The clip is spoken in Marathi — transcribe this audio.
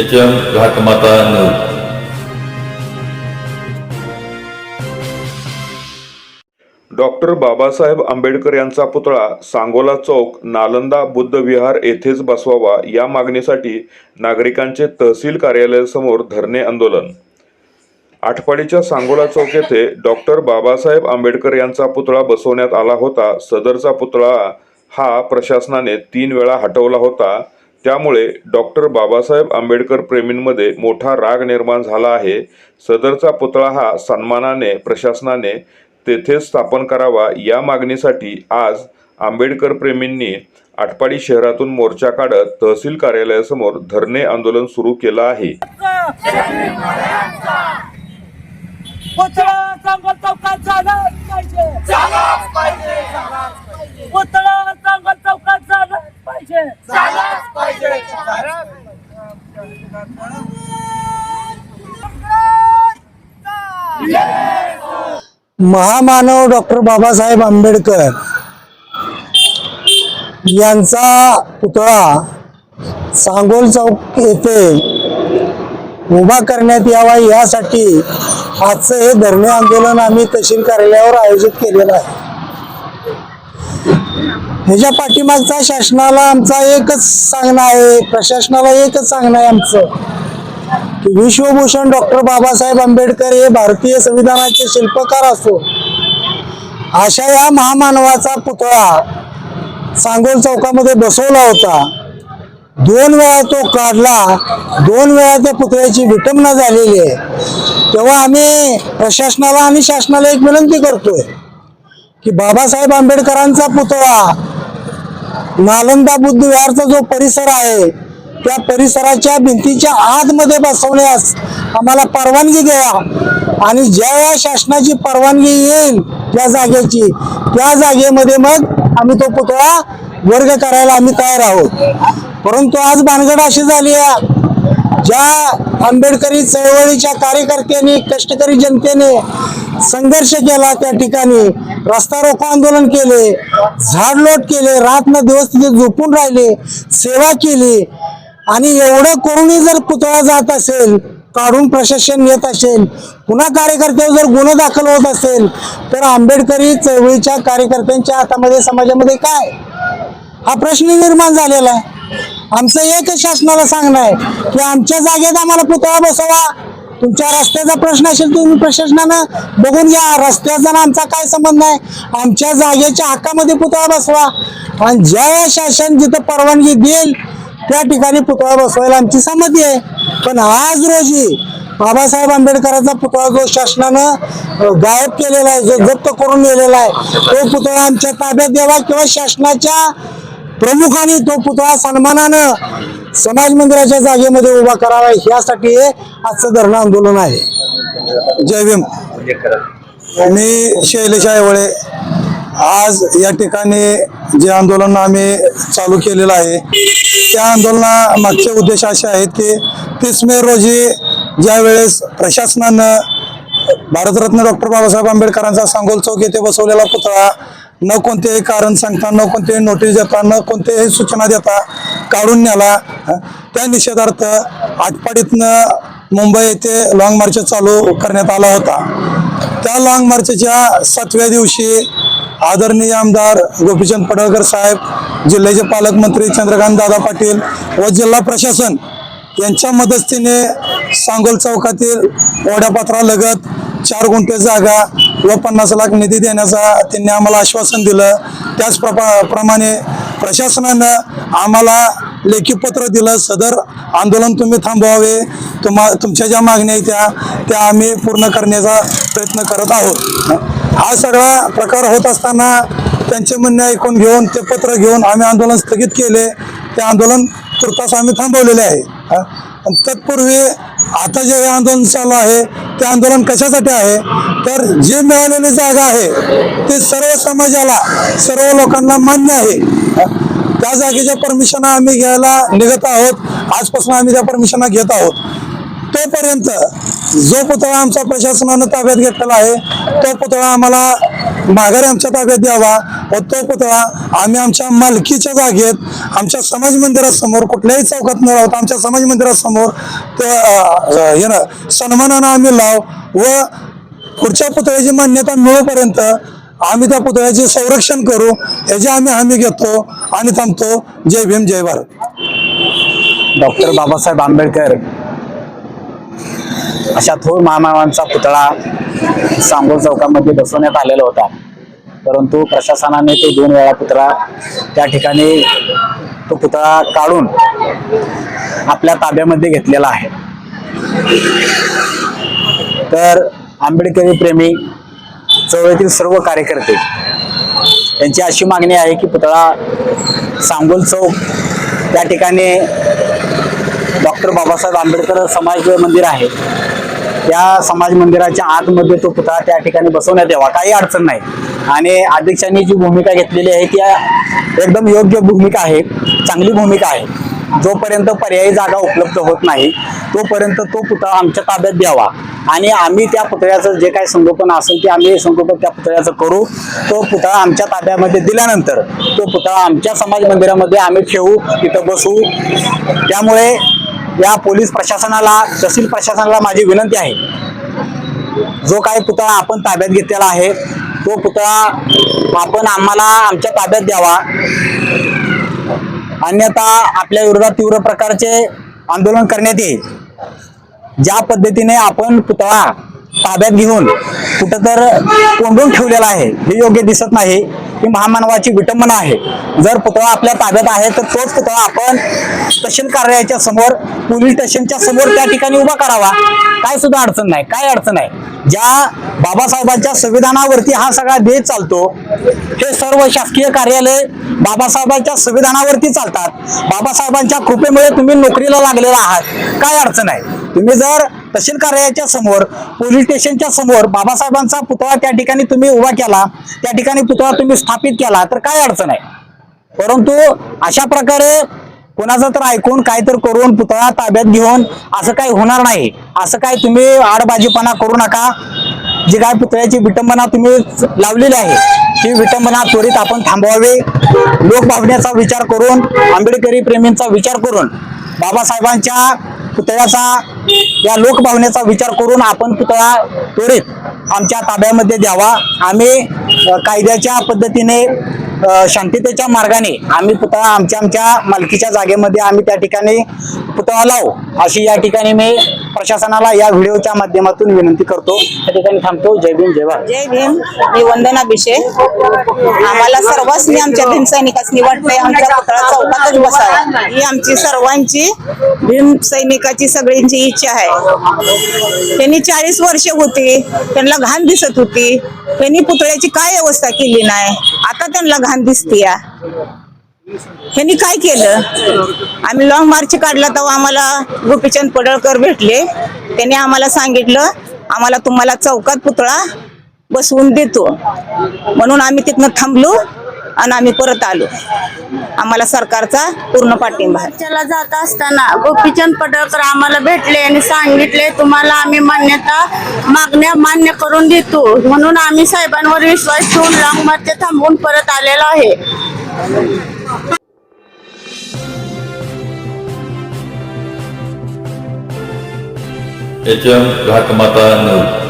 H M Ghatmata news doctor Babasaheb Ambedkar यांचा पुतळा सांगोला चौक नालंदा बुद्ध विहार येथेच बसवावा या मागणीसाठी नागरिकांचे तहसील कार्यालयासमोर धरणे आंदोलन. आठपाडीच्या सांगोला चौक येथे डॉक्टर बाबासाहेब आंबेडकर यांचा पुतळा बसवण्यात आला होता. सदरचा पुतळा हा प्रशासनाने तीन वेळा हटवला होता. त्यामुळे डॉक्टर बाबासाहेब आंबेडकर प्रेमींमध्ये मोठा राग निर्माण झाला आहे. सदरचा पुतळा हा सन्मानाने प्रशासनाने तेथेच स्थापन करावा या मागणीसाठी आज आंबेडकर प्रेमींनी आटपाडी शहरातून मोर्चा काढत तहसील कार्यालयासमोर धरणे आंदोलन सुरू केलं आहे. पुतळा पाहिजे. झालाच पाहिजे. महामानव डॉक्टर बाबासाहेब आंबेडकर यांचा पुतळा सांगोल चौक येथे उभा करण्यात यावा यासाठी आजचं हे धरणे आंदोलन आम्ही तहसील कार्यालयावर आयोजित केलेलं आहे. ह्याच्या पाठीमागचा शासनाला आमचा एकच सांगणं आहे प्रशासनाला एकच सांगणं आहे आमचं. की विश्वभूषण डॉक्टर बाबासाहेब आंबेडकर हे भारतीय संविधानाचे शिल्पकार असो अशा या महामानवाचा पुतळा सांगोल चौकामध्ये बसवला होता. दोन वेळा तो काढला दोन वेळा त्या पुतळ्याची विटंबना झालेली आहे. तेव्हा आम्ही प्रशासनाला आणि शासनाला एक विनंती करतोय की बाबासाहेब आंबेडकरांचा पुतळा नालंदा बुद्धविहारचा जो परिसर आहे त्या परिसराच्या भिंतीच्या आतमध्ये बसवण्यास आम्हाला परवानगी द्या. आणि ज्या शासनाची परवानगी येईल त्या जागेची त्या जागेमध्ये मग आम्ही तो पुतळा वर्ग करायला आम्ही तयार आहोत. परंतु आज भानगड अशी झाली आहे ज्या आंबेडकरी चळवळीच्या कार्यकर्त्यांनी कष्टकरी जनतेने संघर्ष केला त्या ठिकाणी. रस्ता रोको आंदोलन केले. झाडलोट केले. रात न दिवस तिथे झोपून राहिले. सेवा केली. आणि एवढं करूनही जर पुतळा जात असेल काढून प्रशासन येत असेल पुन्हा कार्यकर्त्यावर जर गुन्हा दाखल होत असेल तर आंबेडकरी चळवळीच्या कार्यकर्त्यांच्या हातामध्ये समाजामध्ये काय? हा प्रश्न निर्माण झालेला आहे. आमचं एकच शासनाला सांगणं आहे की आमच्या जागेत आम्हाला पुतळा बसवा. तुमच्या रस्त्याचा प्रश्न असेल तुम्ही प्रशासनानं बघून घ्या. रस्त्याचा आमचा काय संबंध नाही आमच्या जागेच्या हक्कामध्ये पुतळा बसवा. आणि ज्या शासन जिथं परवानगी देईल त्या ठिकाणी पुतळा बसवायला आमची संमती आहे. पण आज रोजी बाबासाहेब आंबेडकरांचा पुतळा जो शासनानं गायब केलेला आहे जो जप्त करून नेलेला आहे तो पुतळा आमच्या ताब्यात द्यावा किंवा शासनाच्या प्रमुखाने तो पुतळा सन्मानानं समाज मंदिराच्या जागेमध्ये उभा करावा यासाठी आजचं धरणं आंदोलन आहे. जय भीम. मी शैलेश आयवळे. आज या ठिकाणी जे आंदोलन आम्ही चालू केलेलं आहे त्या आंदोलना मागचे उद्देश असे आहेत की तीस मे रोजी ज्या वेळेस प्रशासनानं भारतरत्न डॉक्टर बाबासाहेब आंबेडकरांचा सांगोल चौक येथे बसवलेला पुतळा न कोणतेही कारण सांगता न कोणतेही नोटीस देता न कोणतेही सूचना देता काढून न्याला त्या निषेधार्थ आटपाडीतनं मुंबई येथे लॉंग मार्च चालू करण्यात आला होता. त्या लॉंग मार्चच्या सातव्या दिवशी आदरणीय आमदार गोपीचंद पडळकर साहेब जिल्ह्याचे पालकमंत्री चंद्रकांत दादा पाटील व जिल्हा प्रशासन यांच्या मदतीने सांगोल चौकातील ओढ्यापात्रालगत चार गुंठे जागा व पन्नास लाख निधी देण्याचा त्यांनी आम्हाला आश्वासन दिलं. त्याच प्रपा- प्रमाणे प्रशासनानं आम्हाला लेखी पत्र दिलं सदर आंदोलन तुम्ही थांबवावे तुम्हा तुमच्या ज्या मागण्या आहेत त्या त्या आम्ही पूर्ण करण्याचा प्रयत्न करत आहोत. हा सगळा प्रकार होत असताना त्यांचे म्हणणे ऐकून घेऊन ते पत्र घेऊन आम्ही आंदोलन स्थगित केले. ते आंदोलन तुर्तास आम्ही थांबवलेले आहे. आणि तत्पूर्वी आता जे हे आंदोलन चालू आहे ते आंदोलन कशासाठी आहे? तर जी मिळालेली जागा आहे ती सर्व समाजाला सर्व लोकांना मान्य आहे. त्या जागेच्या परमिशन आम्ही घ्यायला निघत आहोत. आजपासून आम्ही त्या परमिशन घेत आहोत. तोपर्यंत जो पुतळा आमचा प्रशासनानं ताब्यात घेतलेला आहे तो पुतळा आम्हाला माघारी आमच्या ताब्यात द्यावा. व तो पुतळा आम्ही आमच्या मालकीच्या जागेत आमच्या समाज मंदिरासमोर कुठल्याही चौकात न राहता आमच्या समाज मंदिरासमोर हे ना सन्मानानं आम्ही लाव व पुढच्या पुतळ्याची मान्यता मिळेपर्यंत आम्ही त्या पुतळ्याचे संरक्षण करू याची आम्ही हमी घेतो आणि थांबतो. जय भीम जय भारत. डॉक्टर बाबासाहेब आंबेडकर अशा थोर महामानवांचा पुतळा सांगोल चौकामध्ये बसवण्यात आलेला होता. परंतु प्रशासनाने तो दोन वेळा पुतळा त्या ठिकाणी तो पुतळा काढून आपल्या ताब्यामध्ये घेतलेला आहे. तर आंबेडकरी प्रेमी चळवळीतील सर्व कार्यकर्ते यांची अशी मागणी आहे की पुतळा सांगोल चौक त्या ठिकाणी डॉक्टर बाबासाहेब आंबेडकर समाज मंदिर आहे. या समाज मंदिराच्या आतमध्ये तो पुतळा त्या ठिकाणी बसवण्यात यावा. काही अडचण नाही. आणि अध्यक्षांनी जी भूमिका घेतलेली आहे ती एकदम योग्य भूमिका आहे. चांगली भूमिका आहे. जोपर्यंत पर्यायी जागा उपलब्ध होत नाही तोपर्यंत तो पुतळा आमच्या ताब्यात द्यावा. आणि आम्ही त्या पुतळ्याचं जे काही संगोपन असेल ते आम्ही संगोपन त्या पुतळ्याचं करू. तो पुतळा आमच्या ताब्यामध्ये दिल्यानंतर तो पुतळा आमच्या समाज मंदिरामध्ये आम्ही ठेवू तिथं बसवू त्यामुळे या पोलीस प्रशासनाला तहसील प्रशासनाला माझी विनंती आहे. जो काही पुतळा आपण ताब्यात घेतलेला आहे तो पुतळा आपण आम्हाला आमच्या ताब्यात द्यावा. अन्यथा आपल्या विरोधात तीव्र प्रकारचे आंदोलन करण्यात येईल. ज्या पद्धतीने आपण पुतळा ताब्यात घेऊन कुठं तर कोंडून ठेवलेला आहे. हे योग्य दिसत नाही. ही महामानवाची विटंबना आहे. जर पुतळा आपल्या ताब्यात आहे तर तोच पुतळा आपण स्टेशन कार्यालयाच्या समोर पोलीस स्टेशनच्या समोर त्या ठिकाणी उभा करावा. काय सुद्धा अडचण नाही. काय अडचण आहे ज्या बाबासाहेबांच्या संविधानावरती हा सगळा देश चालतो हे सर्व शासकीय कार्यालय बाबासाहेबांच्या संविधानावरती चालतात. बाबासाहेबांच्या कृपेमुळे तुम्ही नोकरीला लागलेला आहात. काय अडचण आहे तुम्ही जर तहसील कार्यालयाच्या समोर पोलीस स्टेशनच्या समोर बाबासाहेबांचा पुतळा त्या ठिकाणी तुम्ही उभा केला त्या ठिकाणी पुतळा तुम्ही स्थापित केला तर काय अडचण आहे? परंतु अशा प्रकारे कोणाचं तर ऐकून काय तर करून पुतळा ताब्यात घेऊन असं काही होणार नाही. असं काय तुम्ही आडबाजीपणा करू नका. जी काय पुतळ्याची विटंबना तुम्ही लावलेली आहे ही विटंबना त्वरित आपण थांबवावी. लोकभावनेचा विचार करून आंबेडकरी प्रेमींचा विचार करून बाबासाहेबांच्या पुतळ्याचा या लोकभावनेचा विचार करून आपण पुतळा त्वरित आमच्या ताब्यामध्ये द्यावा. आम्ही कायद्याच्या पद्धतीने शांततेच्या मार्गाने आम्ही पुतळा आमच्या आमच्या मालकीच्या जागेमध्ये आम्ही त्या ठिकाणी पुतळा लावू. अशी या ठिकाणी मी प्रशासनाला या व्हिडिओच्या माध्यमातून विनंती करतो. त्या ठिकाणी थांबतो. जय भीम जय भारत. जय भीम. मी वंदना बिशे आम्हाला सर्वांनी आमच्या भीम सैनिकांनी वाटतंय आमच्या पुतळा चौकातच बसावा. ही आमची सर्वांची भीम सैनिकाची सगळ्यांची इच्छा आहे. त्यांनी चाळीस वर्ष होती. त्यांना घाण दिसत होती. त्यांनी पुतळ्याची काय व्यवस्था केली नाही? आता त्यांना घाण दिसती ह्यांनी काय केलं? आम्ही लॉंग मार्च काढला तेव्हा आम्हाला गोपीचंद पडळकर भेटले. त्यांनी आम्हाला सांगितलं आम्हाला तुम्हाला चौकात पुतळा बसवून देतो. म्हणून आम्ही तिथनं थांबलो आणि आम्ही परत आलो. आम्हाला सरकारचा पूर्ण पाठिंबा चला जात असताना गोपीचंद पडळकर आम्हाला भेटले आणि सांगितले तुम्हाला आम्ही मान्यता मागण्या मान्य करून देतो. म्हणून आम्ही साहेबांवर विश्वास ठेवून लॉंग मार्च थांबून परत आलेलो आहे. H M Ghatmata news